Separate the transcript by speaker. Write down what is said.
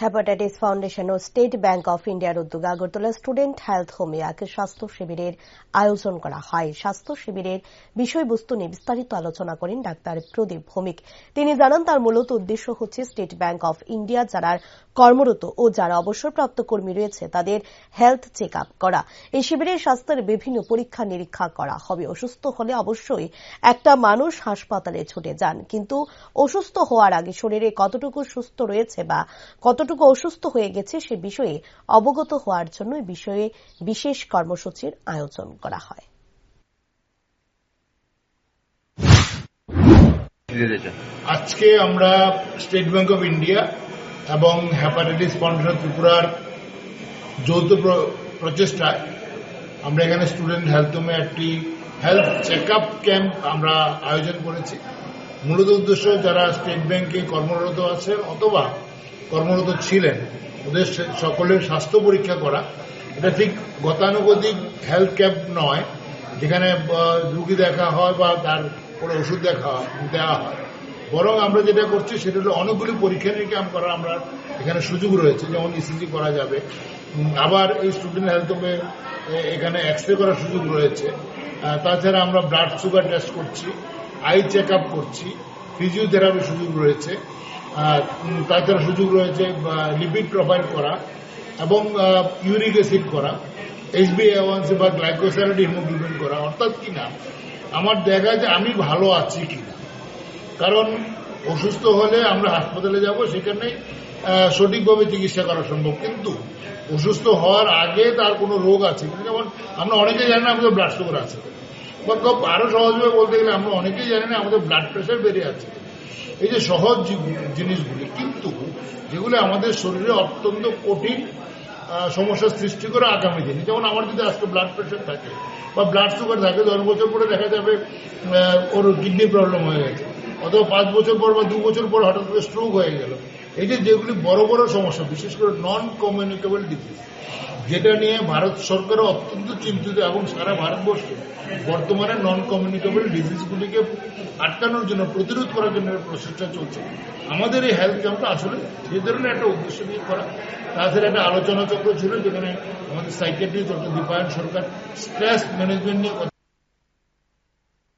Speaker 1: Hepatitis foundation ও state bank of ইন্ডিয়ার উদ্যোগে আগরতলা স্টুডেন্ট হেলথ হোমে এক স্বাস্থ্য শিবিরের আয়োজন করা হয়। স্বাস্থ্য শিবিরের বিষয়বস্তু নিয়ে বিস্তারিত আলোচনা করেন ডাক্তার প্রদীপ ভৌমিক। তিনি জানান, তার মূলত উদ্দেশ্য হচ্ছে স্টেট ব্যাংক অফ ইন্ডিয়া যারা কর্মরত ও যারা অবসরপ্রাপ্ত কর্মী রয়েছে, তাদের হেলথ চেক করা। এই শিবিরে স্বাস্থ্যের বিভিন্ন পরীক্ষা নিরীক্ষা করা হবে। অসুস্থ হলে অবশ্যই একটা মানুষ হাসপাতালে ছুটে যান। কিন্তু অসুস্থ হওয়ার আগে শরীরে কতটুকু সুস্থ রয়েছে বা কতটুকু অসুস্থ হয়ে গেছে সে বিষয়ে অবগত হওয়ার জন্য বিষয়ে বিশেষ কর্মসূচির আয়োজন করা হয়।
Speaker 2: আজকে আমরা স্টেট ব্যাংক অফ ইন্ডিয়া এবং হ্যাপাটাইটিস ফাউন্ডেশন ত্রিপুরার যৌথ প্র- প্রচেষ্টায় আমরা এখানে স্টুডেন্ট হেলথ হোমে একটি হেলথ চেক আপ ক্যাম্প আমরা আয়োজন করেছি। মূলত উদ্দেশ্য যারা স্টেট ব্যাংকে কর্মরত আছেন অথবা কর্মরত ছিলেন, ওদের সকলের স্বাস্থ্য পরীক্ষা করা। এটা ঠিক গতানুগতিক হেলথ ক্যাম্প নয়, যেখানে রুগী দেখা হয় বা তার কোনো ওষুধ দেখা দেওয়া হয়। বরং আমরা যেটা করছি, সেটা হলো অনেকগুলি পরীক্ষা নিরীক্ষা করা আমরা এখানে সুযোগ রয়েছে, যেমন ইসিজি করা যাবে। আবার এই স্টুডেন্ট হেলথ হোমে এখানে এক্স রে করার সুযোগ রয়েছে। তাছাড়া আমরা ব্লাড সুগার টেস্ট করছি আই চেক আপ করছি। ফিজিওথেরাপির সুযোগ রয়েছে আর, তাছাড়া সুযোগ রয়েছে লিপিড প্রোফাইল করা এবং ইউরিক অ্যাসিড করা এইচবি এওয়ানসি বা গ্লাইকোসাইড হিমোগ্লোবিন করা অর্থাৎ কিনা আমার দেখা যে আমি ভালো আছি কিনা কারণ অসুস্থ হলে আমরা হাসপাতালে যাব সেখানে সঠিকভাবে চিকিৎসা করা সম্ভব। কিন্তু অসুস্থ হওয়ার আগে তার কোনো রোগ আছে যেমন আমরা অনেকেই জানি না আমাদের ব্লাড সুগার আছে। বা আরও সহজভাবে বলতে গেলে আমরা অনেকেই জানি না, আমাদের ব্লাড প্রেশার বেড়ে আছে এই যে সহজ জিনিসগুলি, কিন্তু যেগুলো আমাদের শরীরে অত্যন্ত কঠিন সমস্যার সৃষ্টি করে আগামী দিনে। যেমন আমার যদি আজকে ব্লাড প্রেশার থাকে বা ব্লাড সুগার থাকে, দশ বছর পরে দেখা যাবে ওর কিডনি প্রবলেম হয়ে গেছে। অথবা পাঁচ বছর পর বা দু বছর পর হঠাৎ করে স্ট্রোক হয়ে গেল। এই যেগুলি বড় বড় সমস্যা, বিশেষ করে নন কমিউনিকেবল ডিজিজ যেটা নিয়ে ভারত সরকারও অত্যন্ত চিন্তিত এবং সারা ভারতবর্ষে বর্তমানে নন কমিউনিকেবল ডিজিজগুলিকে আটকানোর জন্য, প্রতিরোধ করার জন্য প্রচেষ্টা চলছে। আমাদের এই হেলথ ক্যাম্পটা আসলে সেই ধরনের একটা উদ্দেশ্য নিয়ে করা তাছাড়া একটা আলোচনা চক্র ছিল, যেখানে আমাদের psychiatrist doctor Dipayan Sarkar stress management নিয়ে